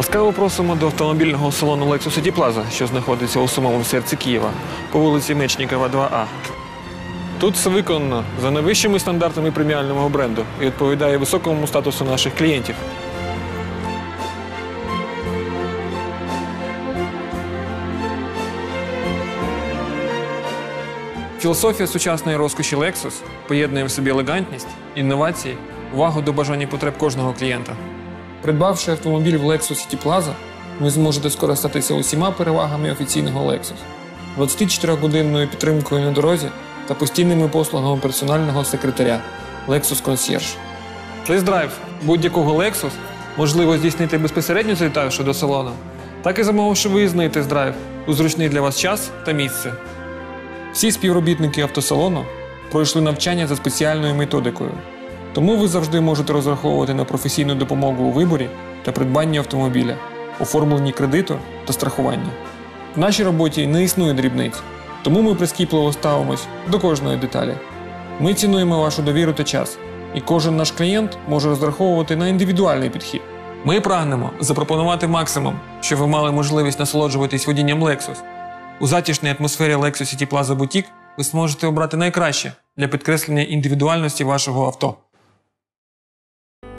Ласкаво просимо до автомобільного салону Lexus City Plaza, що знаходиться у самому серці Києва, по вулиці Мечникова, 2А. Тут все виконано за найвищими стандартами преміального бренду і відповідає високому статусу наших клієнтів. Філософія сучасної розкоші Lexus поєднує в собі елегантність, інновації, увагу до бажань і потреб кожного клієнта. Придбавши автомобіль в Lexus City Plaza, ви зможете скористатися усіма перевагами офіційного Lexus, 24-годинною підтримкою на дорозі та постійними послугами персонального секретаря Lexus Concierge. Тест-драйв будь-якого Lexus можливо здійснити безпосередньо завітавши до салону, так і замовивши виїзний тест-драйв у зручний для вас час та місце. Всі співробітники автосалону пройшли навчання за спеціальною методикою, тому ви завжди можете розраховувати на професійну допомогу у виборі та придбанні автомобіля, оформленні кредиту та страхуванні. В нашій роботі не існує дрібниць, тому ми прискіпливо ставимось до кожної деталі. Ми цінуємо вашу довіру та час, і кожен наш клієнт може розраховувати на індивідуальний підхід. Ми прагнемо запропонувати максимум, щоб ви мали можливість насолоджуватись водінням Lexus. У затішній атмосфері Lexus City Plaza Boutique ви зможете обрати найкраще для підкреслення індивідуальності вашого авто.